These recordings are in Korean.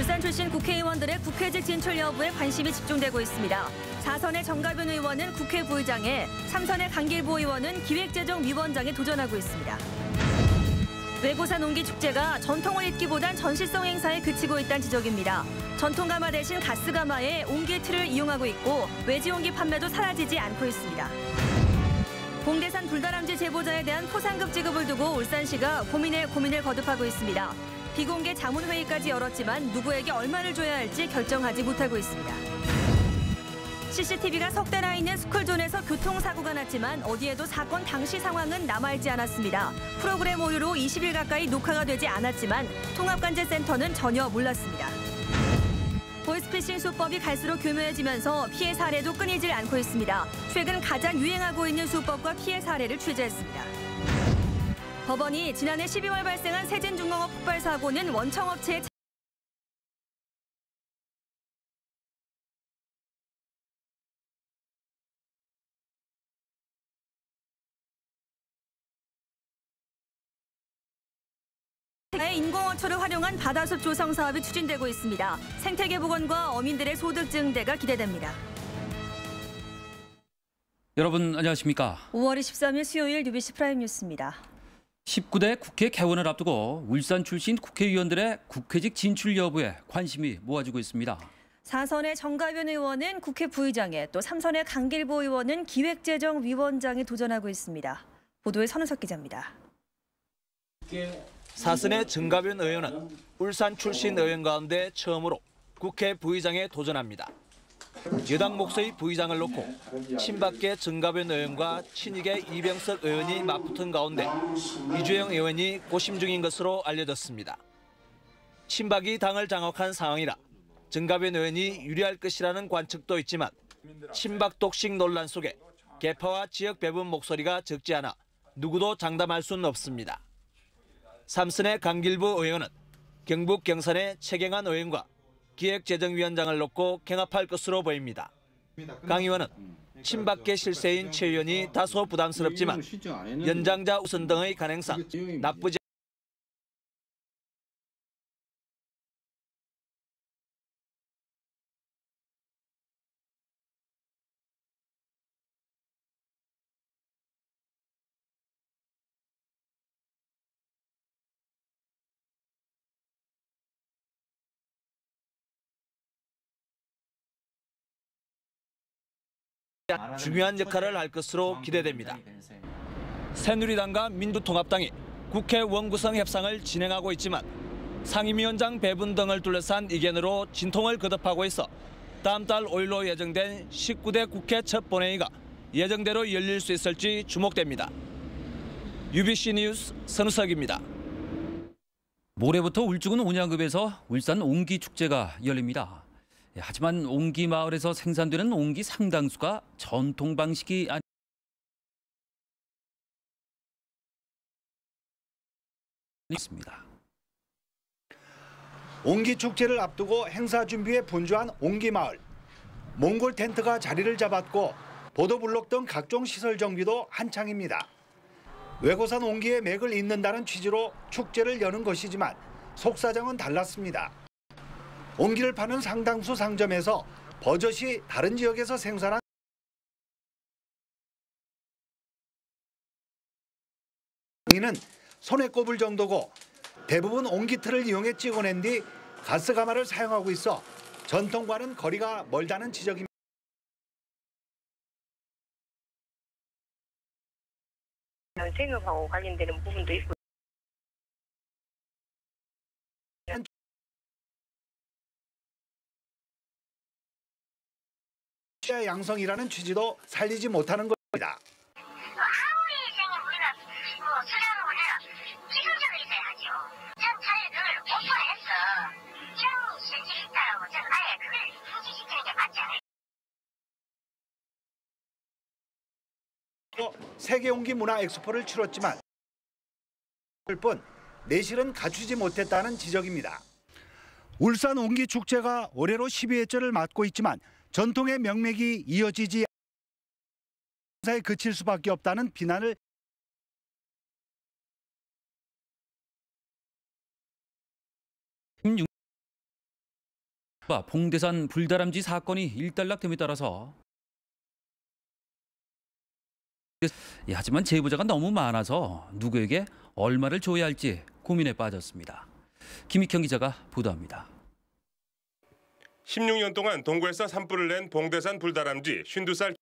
울산 출신 국회의원들의 국회직 진출 여부에 관심이 집중되고 있습니다. 4선의 정가변 의원은 국회 부의장에, 3선의 강길보 의원은 기획재정위원장에 도전하고 있습니다. 외고사 농기축제가 전통을 잇기보단 전시성 행사에 그치고 있다는 지적입니다. 전통 가마 대신 가스 가마에 옹기 틀을 이용하고 있고 외지 옹기 판매도 사라지지 않고 있습니다. 봉대산 불다람쥐 제보자에 대한 포상급 지급을 두고 울산시가 고민에 고민을 거듭하고 있습니다. 비공개 자문회의까지 열었지만 누구에게 얼마를 줘야 할지 결정하지 못하고 있습니다. CCTV가 석 대나 있는 스쿨존에서 교통사고가 났지만 어디에도 사건 당시 상황은 남아있지 않았습니다. 프로그램 오류로 20일 가까이 녹화가 되지 않았지만 통합관제센터는 전혀 몰랐습니다. 보이스피싱 수법이 갈수록 교묘해지면서 피해 사례도 끊이질 않고 있습니다. 최근 가장 유행하고 있는 수법과 피해 사례를 취재했습니다. 법원이 지난해 12월 발생한 세진중공업 폭발 사고는 원청업체의 의 인공어초를 활용한 바다숲 조성 사업이 추진되고 있습니다. 생태계 복원과 어민들의 소득 증대가 기대됩니다. 여러분 안녕하십니까? 5월 23일 수요일 UBC 프라임 뉴스입니다. 19대 국회 개원을 앞두고 울산 출신 국회의원들의 국회직 진출 여부에 관심이 모아지고 있습니다. 4선의 정가변 의원은 국회 부의장에 또 3선의 강길보 의원은 기획재정위원장에 도전하고 있습니다. 보도에 선우석 기자입니다. 사선의 정가변 의원은 울산 출신 의원 가운데 처음으로 국회 부의장에 도전합니다. 여당 목소의 부의장을 놓고 친박계 정가변 의원과 친이계 이병석 의원이 맞붙은 가운데 이주영 의원이 고심 중인 것으로 알려졌습니다. 친박이 당을 장악한 상황이라 정가변 의원이 유리할 것이라는 관측도 있지만 친박 독식 논란 속에 개파와 지역 배분 목소리가 적지 않아 누구도 장담할 수는 없습니다. 삼선의 강길부 의원은 경북 경산의 최경환 의원과 기획재정위원장을 놓고 경합할 것으로 보입니다. 강 의원은 친박계 실세인 최 의원이 다소 부담스럽지만 연장자 우선 등의 가능성 나쁘지 중요한 역할을 할 것으로 기대됩니다. 새누리당과 민주통합당이 국회 원구성 협상을 진행하고 있지만 상임위원장 배분 등을 둘러싼 이견으로 진통을 거듭하고 있어 다음 달 5일로 예정된 19대 국회 첫 본회의가 예정대로 열릴 수 있을지 주목됩니다. UBC 뉴스 선우석입니다. 모레부터 울주군 온양급에서 울산 옹기 축제가 열립니다. 예, 하지만 옹기 마을에서 생산되는 옹기 상당수가 전통 방식이 아니 있습니다. 옹기 축제를 앞두고 행사 준비에 분주한 옹기 마을. 몽골 텐트가 자리를 잡았고 보도블록 등 각종 시설 정비도 한창입니다. 외고산 옹기의 맥을 잇는다는 취지로 축제를 여는 것이지만 속사정은 달랐습니다. 옹기를 파는 상당수 상점에서 버젓이 다른 지역에서 생산한 이는 손에 꼽을 정도고 대부분 옹기틀을 이용해 찍어낸 뒤 가스 가마를 사용하고 있어 전통과는 거리가 멀다는 지적입니다. 생업하고 관련되는 부분도 있고 시야 양성이라는 취지도 살리지 못하는 겁니다. 세계 옹기 문화 엑스포를 치렀지만 뿐 내실은 갖추지 못했다는 지적입니다. 울산 옹기 축제가 올해로 12회째를 맞고 있지만 전통의 명맥이 이어지지 행사에 그칠 수밖에 없다는 비난을 봉대산 불다람쥐 사건이 일단락됨에 따라서 예, 하지만 제보자가 너무 많아서 누구에게 얼마를 줘야 할지 고민에 빠졌습니다. 김익형 기자가 보도합니다. 16년 동안 동구에서 산불을 낸 봉대산 불다람쥐 52살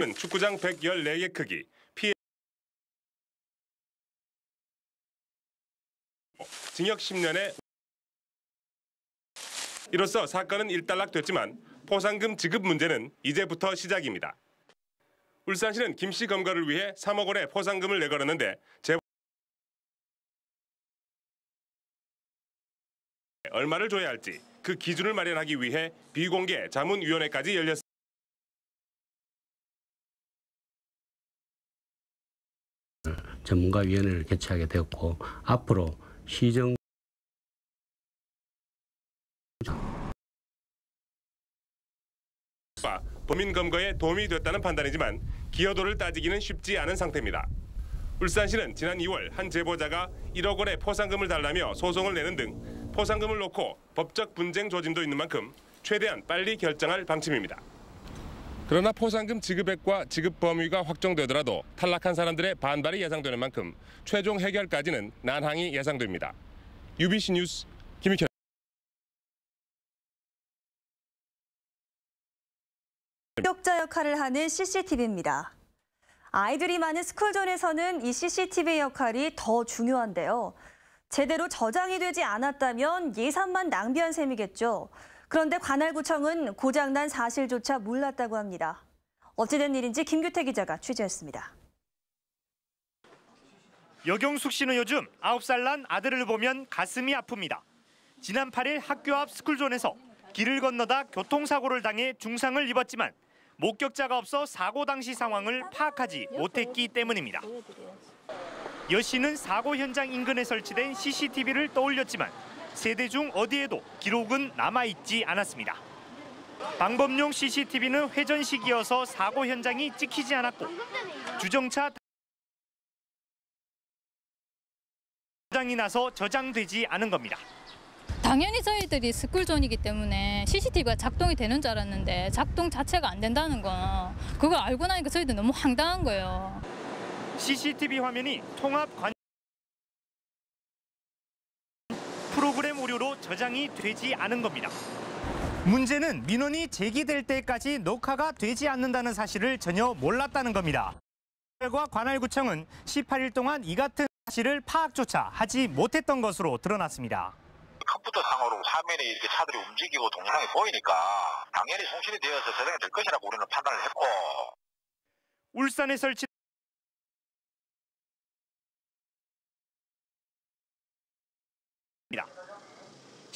은 축구장 114개 크기 피해 징역 10년에 이로써 사건은 일단락됐지만 포상금 지급 문제는 이제부터 시작입니다. 울산시는 김씨 검거를 위해 3억 원의 포상금을 내걸었는데 제 얼마를 줘야 할지 그 기준을 마련하기 위해 비공개 자문위원회까지 열렸습니다. 전문가위원회를 개최하게 되었고 앞으로 시정 범인 검거에 도움이 됐다는 판단이지만 기여도를 따지기는 쉽지 않은 상태입니다. 울산시는 지난 2월 한 제보자가 1억 원의 포상금을 달라며 소송을 내는 등 포상금을 놓고 법적 분쟁 조짐도 있는 만큼 최대한 빨리 결정할 방침입니다. 그러나 포상금 지급액과 지급 범위가 확정되더라도 탈락한 사람들의 반발이 예상되는 만큼 최종 해결까지는 난항이 예상됩니다. UBC 뉴스 김익현 협력자 역할을 하는 CCTV입니다. 아이들이 많은 스쿨존에서는 이 CCTV 역할이 더 중요한데요. 제대로 저장이 되지 않았다면 예산만 낭비한 셈이겠죠. 그런데 관할구청은 고장난 사실조차 몰랐다고 합니다. 어찌된 일인지 김규태 기자가 취재했습니다. 여경숙 씨는 요즘 9살 난 아들을 보면 가슴이 아픕니다. 지난 8일 학교 앞 스쿨존에서 길을 건너다 교통사고를 당해 중상을 입었지만 목격자가 없어 사고 당시 상황을 파악하지 못했기 때문입니다. 여 씨는 사고 현장 인근에 설치된 CCTV를 떠올렸지만 세대 중 어디에도 기록은 남아있지 않았습니다. 방법용 CCTV는 회전 시기여서 사고 현장이 찍히지 않았고 주정차 저장이 나서 저장되지 않은 겁니다. 당연히 저희들이 스쿨존이기 때문에 CCTV가 작동이 되는 줄 알았는데 작동 자체가 안 된다는 건 그걸 알고 나니까 저희들 너무 황당한 거예요. CCTV 화면이 통합 관 프로그램 오류로 저장이 되지 않은 겁니다. 문제는 민원이 제기될 때까지 녹화가 되지 않는다는 사실을 전혀 몰랐다는 겁니다. 결과 관할구청은 18일 동안 이 같은 사실을 파악조차 하지 못했던 것으로 드러났습니다. 컴퓨터 상으로 화면에 이렇게 차들이 움직이고 동영상이 보이니까 당연히 송신이 되어서 저장이 될 것이라고 우리는 판단을 했고 울산에 설치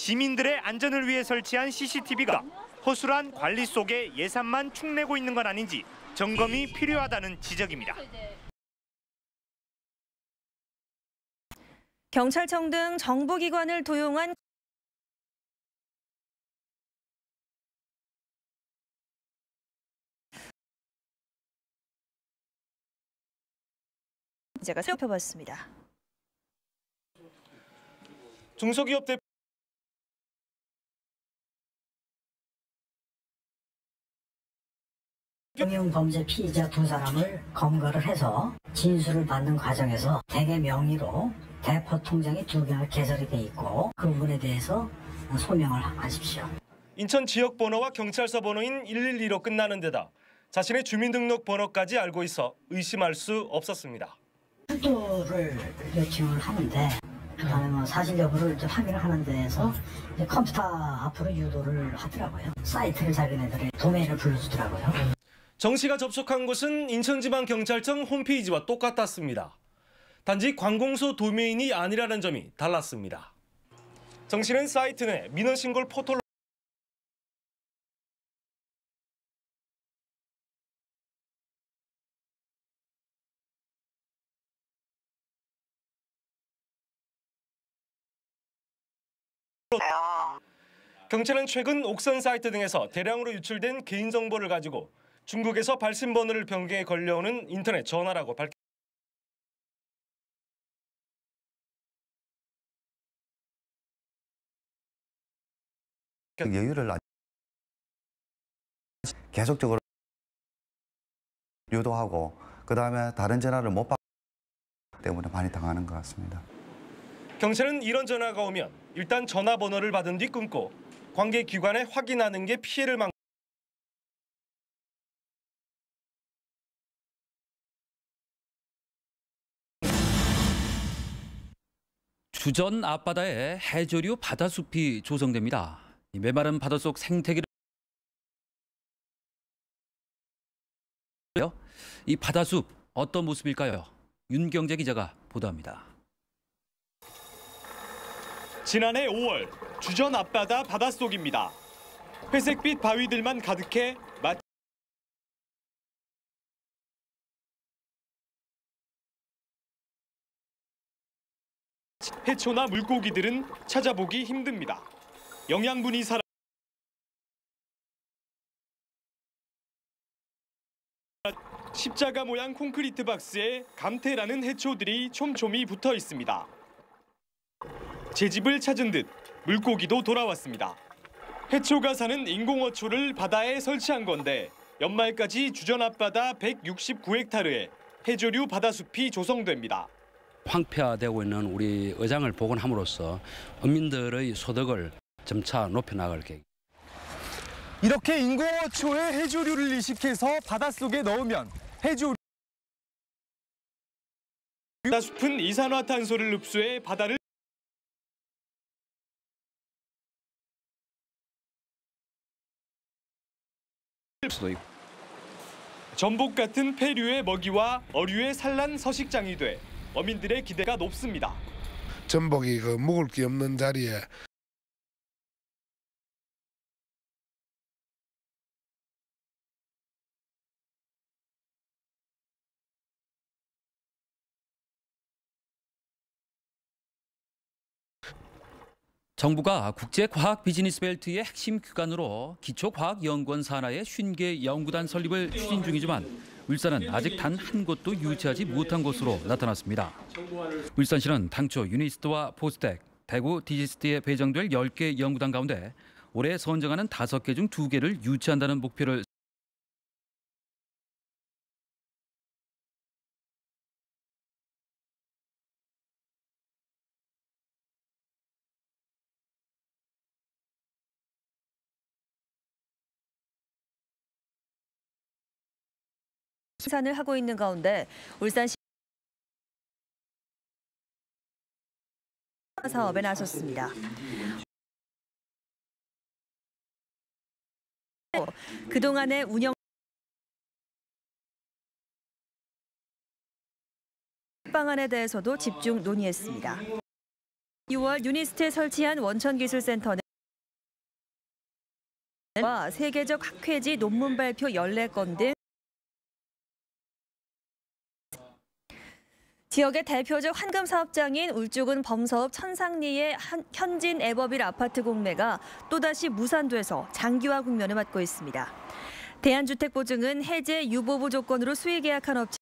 시민들의 안전을 위해 설치한 CCTV가 허술한 관리 속에 예산만 축내고 있는 건 아닌지 점검이 필요하다는 지적입니다. 경찰청 등 정부기관을 도용한 제가 살펴봤습니다. 중소기업 대 금융 범죄 피의자 두 사람을 검거를 해서 진술을 받는 과정에서 대개 명의로 대포 통장이 두 개가 개설이 돼 있고 그 부분에 대해서 소명을 하십시오. 인천 지역 번호와 경찰서 번호인 112로 끝나는 데다 자신의 주민등록 번호까지 알고 있어 의심할 수 없었습니다. 출두를 요청을 하는데 그다음에 뭐 사실 여부를 이제 확인을 하는 데에서 컴퓨터 앞으로 유도를 하더라고요. 사이트를 자기네들이 도메인을 불러주더라고요. 정 씨가 접속한 곳은 인천지방경찰청 홈페이지와 똑같았습니다. 단지 관공서 도메인이 아니라는 점이 달랐습니다. 정 씨는 사이트 내 민원 신고를 포털로 경찰은 최근 옥선 사이트 등에서 대량으로 유출된 개인정보를 가지고 중국에서 발신 번호를 변경해 걸려오는 인터넷 전화라고 밝혔습니다. 여유를 안- 계속적으로 유도하고 그 다음에 다른 전화를 못 받기 때문에 많이 당하는 것 같습니다. 경찰은 이런 전화가 오면 일단 전화번호를 받은 뒤 끊고 관계 기관에 확인하는 게 피해를 막 주전 앞바다에 해조류 바다숲이 조성됩니다. 이 메마른 바닷속 생태계를 이 바다숲 어떤 모습일까요? 윤경재 기자가 보도합니다. 지난해 5월 주전 앞바다 바닷속입니다. 회색빛 바위들만 가득해 마치 해초나 물고기들은 찾아보기 힘듭니다. 영양분이 살아 십자가 모양 콘크리트 박스에 감태라는 해초들이 촘촘히 붙어 있습니다. 제 집을 찾은 듯 물고기도 돌아왔습니다. 해초가 사는 인공어초를 바다에 설치한 건데 연말까지 주전 앞바다 169헥타르에 해조류 바다숲이 조성됩니다. 황폐화되고 있는 우리 의장을 복원함으로써 어민들의 소득을 점차 높여 나갈 계획. 이렇게 인공어초에 해조류를 이식해서 바닷속에 넣으면 해조 바다숲은 이산화탄소를 흡수해 바다를 수도 있고. 전복 같은 폐류의 먹이와 어류의 산란 서식장이 돼 어민들의 기대가 높습니다. 전복이 그 먹을 게 없는 자리에 정부가 국제과학 비즈니스 벨트의 핵심 기관으로 기초과학연구원 산하의 50개 연구단 설립을 추진 중이지만 울산은 아직 단 한 곳도 유치하지 못한 것으로 나타났습니다. 울산시는 당초 유니스트와 포스텍, 대구 디지스트에 배정될 10개 연구단 가운데 올해 선정하는 5개 중 2개를 유치한다는 목표를 산을 하고 있는 가운데 울산시 사업에 나섰습니다. 그동안의 운영 방안에 대해서도 집중 논의했습니다. 6월 유니스트에 설치한 원천기술센터는 와 세계적 학회지 논문 발표 14건 등 지역의 대표적 환금 사업장인 울주군 범사업 천상리의 한- 현진 에버빌 아파트 공매가 또다시 무산돼서 장기화 국면을 맞고 있습니다. 대한주택보증은 해제 유보부 조건으로 수의 계약한 업체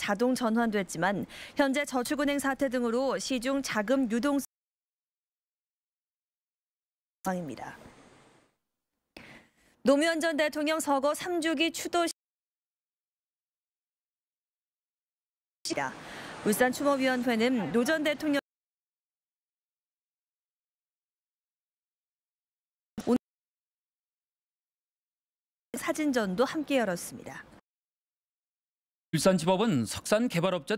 자동 전환됐지만 현재 저축은행 사태 등으로 시중 자금 유동 상황입니다. 노무현 전 대통령 서거 3주기 추도 시다. 울산 추모위원회는 노 전 대통령 사진전도 함께 열었습니다. 울산지법은 석산 개발업자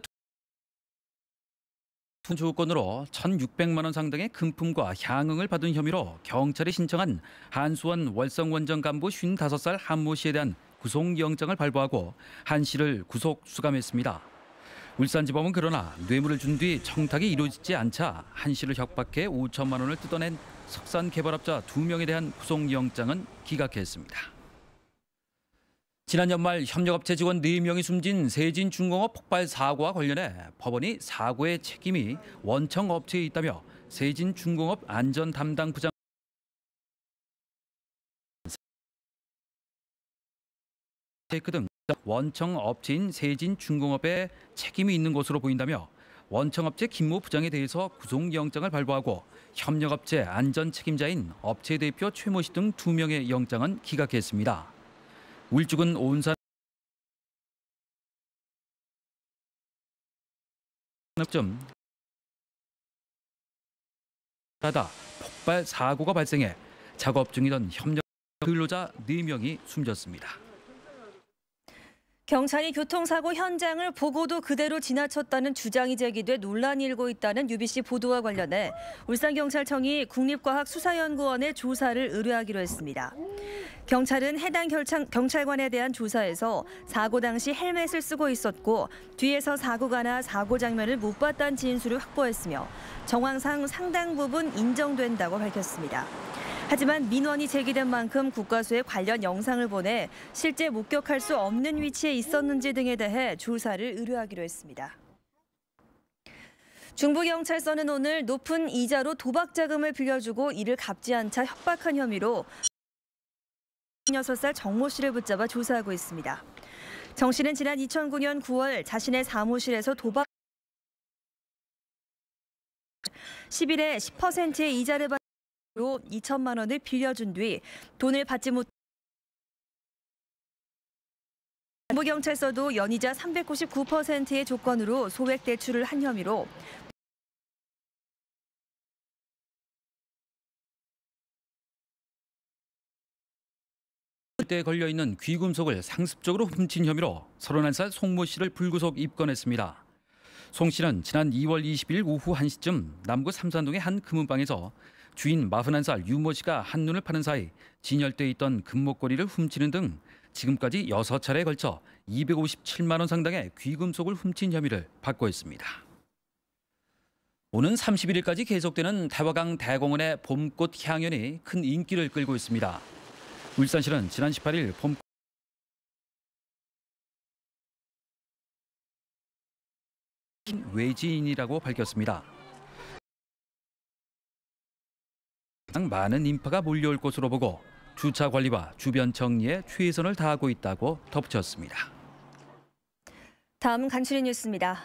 투 조건으로 1,600만 원 상당의 금품과 향응을 받은 혐의로 경찰이 신청한 한수원 월성원전 간부 55살 한모 씨에 대한 구속영장을 발부하고 한 씨를 구속 수감했습니다. 울산지법은 그러나 뇌물을 준 뒤 청탁이 이루어지지 않자 한 씨를 협박해 5천만 원을 뜯어낸 석산 개발업자 두 명에 대한 구속영장은 기각했습니다. 지난 연말 협력업체 직원 4명이 숨진 세진 중공업 폭발 사고와 관련해 법원이 사고의 책임이 원청 업체에 있다며 세진 중공업 안전 담당 부장 테크 등 원청 업체인 세진 중공업에 책임이 있는 것으로 보인다며 원청업체 김모 부장에 대해서 구속영장을 발부하고 협력업체 안전 책임자인 업체 대표 최모 씨 등 두 명의 영장은 기각했습니다. 울주군 온산 점 하다 폭발 사고가 발생해 작업 중이던 협력 근로자 4명이 숨졌습니다. 경찰이 교통사고 현장을 보고도 그대로 지나쳤다는 주장이 제기돼 논란이 일고 있다는 UBC 보도와 관련해 울산경찰청이 국립과학수사연구원에 조사를 의뢰하기로 했습니다. 경찰은 해당 결창, 경찰관에 대한 조사에서 사고 당시 헬멧을 쓰고 있었고 뒤에서 사고가 나 사고 장면을 못 봤다는 진술을 확보했으며 정황상 상당 부분 인정된다고 밝혔습니다. 하지만 민원이 제기된 만큼 국과수에 관련 영상을 보내 실제 목격할 수 없는 위치에 있었는지 등에 대해 조사를 의뢰하기로 했습니다. 중부경찰서는 오늘 높은 이자로 도박 자금을 빌려주고 이를 갚지 않자 협박한 혐의로 6살 정모 씨를 붙잡아 조사하고 있습니다. 정 씨는 지난 2009년 9월 자신의 사무실에서 도박 10일에 10%의 이자를 받 로 2천만 원을 빌려준 뒤 돈을 받지 못 정부경찰서도 연이자 399%의 조건으로 소액 대출을 한 혐의로 때 걸려 있는 귀금속을 상습적으로 훔친 혐의로 31살 송모 씨를 불구속 입건했습니다. 송 씨는 지난 2월 20일 오후 1시쯤 남구 삼산동의 한 금은방에서 주인 41살 유모 씨가 한눈을 파는 사이 진열돼 있던 금목걸이를 훔치는 등 지금까지 6차례에 걸쳐 257만 원 상당의 귀금속을 훔친 혐의를 받고 있습니다. 오는 31일까지 계속되는 대화강 대공원의 봄꽃 향연이 큰 인기를 끌고 있습니다. 울산시는 지난 18일 봄 외지인이라고 밝혔습니다. 많은 인파가 몰려올 것으로 보고 주차 관리와 주변 정리에 최선을 다하고 있다고 덧붙였습니다. 다음 간추린 뉴스입니다.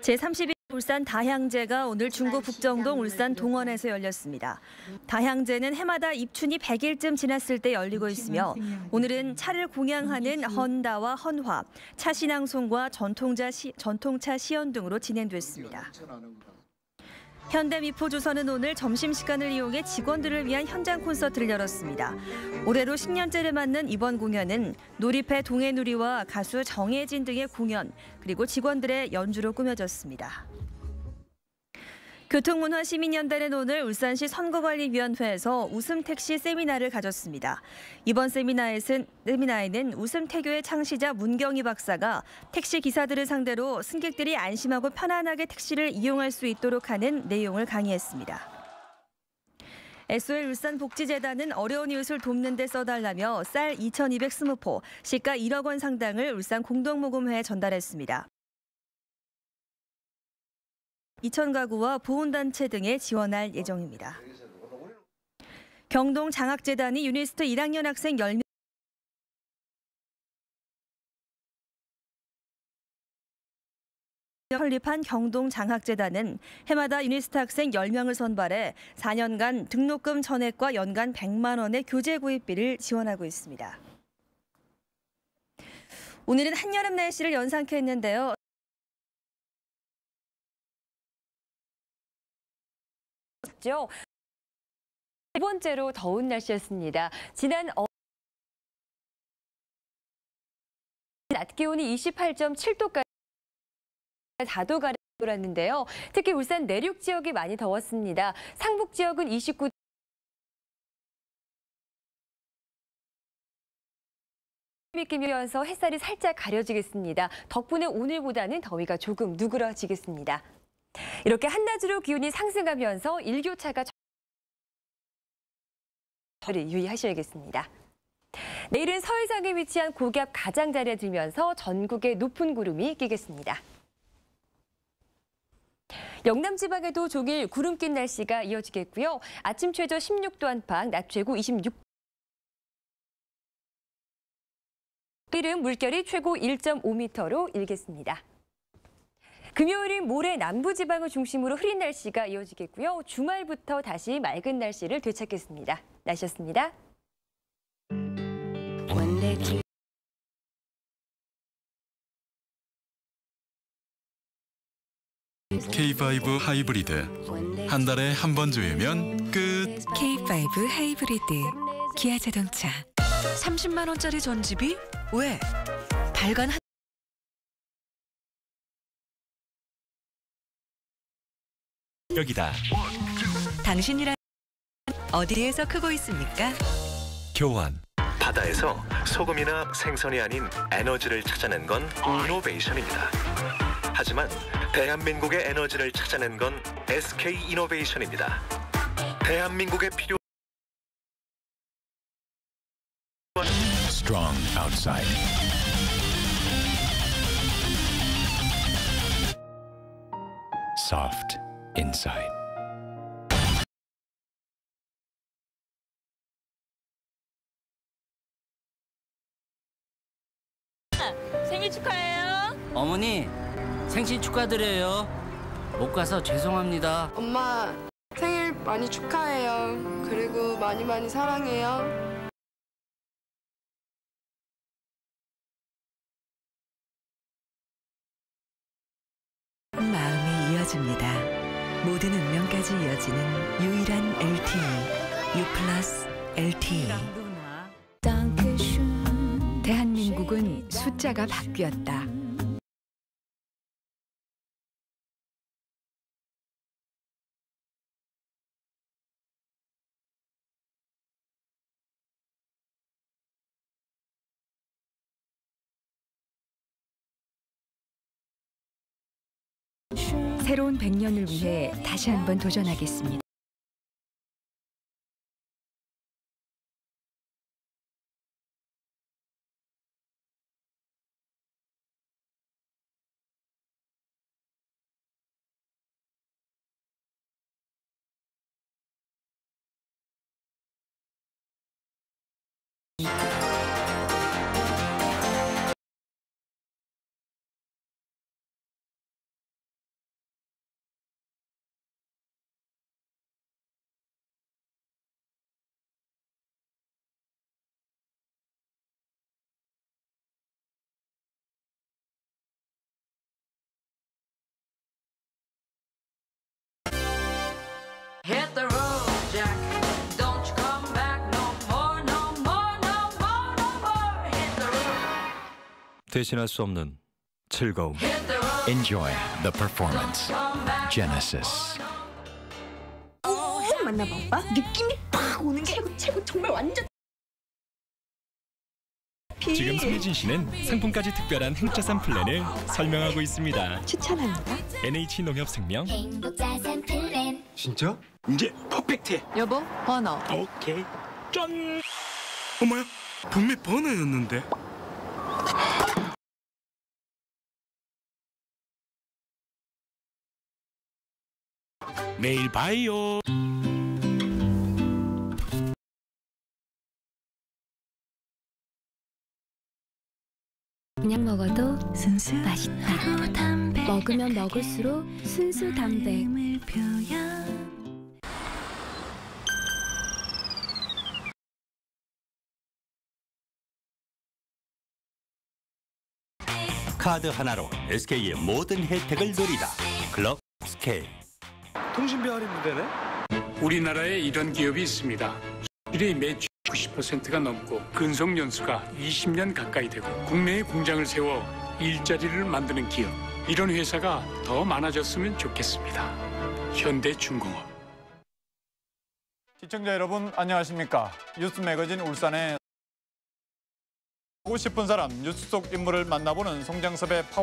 제32 울산 다향제가 오늘 중구 북정동 울산 동원에서 열렸습니다. 다향제는 해마다 입춘이 100일쯤 지났을 때 열리고 있으며 오늘은 차를 공양하는 헌다와 헌화, 차신앙송과 전통차 시연 등으로 진행됐습니다. 현대미포조선은 오늘 점심시간을 이용해 직원들을 위한 현장 콘서트를 열었습니다. 올해로 10년째를 맞는 이번 공연은 놀이패 동해누리와 가수 정혜진 등의 공연, 그리고 직원들의 연주로 꾸며졌습니다. 교통문화시민연대는 오늘 울산시 선거관리위원회에서 웃음택시 세미나를 가졌습니다. 이번 세미나에는, 웃음태교의 창시자 문경희 박사가 택시 기사들을 상대로 승객들이 안심하고 편안하게 택시를 이용할 수 있도록 하는 내용을 강의했습니다. SOL 울산복지재단은 어려운 이웃을 돕는 데 써달라며 쌀 2,220포, 시가 1억 원 상당을 울산 공동모금회에 전달했습니다. 2천 가구와 보훈단체 등에 지원할 예정입니다. 경동 장학재단이 유니스트 1학년 학생 10명 설립한 경동 장학재단은 해마다 유니스트 학생 10명을 선발해 4년간 등록금 전액과 연간 100만 원의 교재 구입비를 지원하고 있습니다. 오늘은 한여름 날씨를 연상케 했는데요. 죠. 세 번째로 더운 날씨였습니다. 지난 어... 낮 기온이 28.7도까지 4도 가량이었는데요. 특히 울산 내륙 지역이 많이 더웠습니다. 상북 지역은 29. 끼면서 햇살이 살짝 가려지겠습니다. 덕분에 오늘보다는 더위가 조금 누그러지겠습니다. 이렇게 한낮으로 기온이 상승하면서 일교차가 를 유의하셔야겠습니다. 내일은 서해상에 위치한 고기압 가장자리에 들면서 전국에 높은 구름이 끼겠습니다. 영남 지방에도 종일 구름 낀 날씨가 이어지겠고요. 아침 최저 16도 안팎, 낮 최고 26도 내일은 물결이 최고 1.5m로 일겠습니다. 금요일인 모레 남부지방을 중심으로 흐린 날씨가 이어지겠고요. 주말부터 다시 맑은 날씨를 되찾겠습니다. 날씨였습니다. K5 하이브리드 한 달에 한 번 조이면 끝. K5 하이브리드 기아 자동차 30만 원짜리 전집이 왜? 발간 한 여기다 당신이란 어디에서 크고 있습니까? 교환 바다에서 소금이나 생선이 아닌 에너지를 찾아낸 건 이노베이션입니다. 하지만 대한민국의 에너지를 찾아낸 건 SK 이노베이션입니다. 대한민국의 필요 Strong outside. Soft inside. 생일 축하해요. 어머니 생신 축하드려요. 못 가서 죄송합니다. 엄마 생일 많이 축하해요. 그리고 많이 많이 사랑해요. 마음이 이어집니다. 모든 운명까지 이어지는 유일한 LTE U 플러스 LTE 대한민국은 숫자가 바뀌었다. 새로운 100년을 위해 다시 한번 도전하겠습니다. Hit 대신할 수 없는 즐거움. Enjoy the performance. Genesis. 오, 만나봐 오빠. 느낌이 팍 오는 게 최고 최고 정말 완전. 지금 손혜진 씨는 상품까지 특별한 행차산 플랜을 설명하고 있습니다. 추천합니다. NH농협생명 행복자산 플랜. 진짜? 이제 퍼펙트해. 여보 번호. 오케이. 짠. 어머야, 분명 번호였는데. 내일 봐요. 그냥 먹어도 순수 맛있다. 먹으면 먹을수록 순수 담백. 카드 하나로 SK의 모든 혜택을 누리다. 클럽 SK. 통신비 할인도 되네? 우리나라에 이런 기업이 있습니다. 수출이 매출 90%가 넘고 근속 연수가 20년 가까이 되고 국내에 공장을 세워 일자리를 만드는 기업. 이런 회사가 더 많아졌으면 좋겠습니다. 현대중공업. 시청자 여러분 안녕하십니까? 뉴스 매거진 울산의 보고 싶은 사람 뉴스 속 인물을 만나보는 송장섭의 파워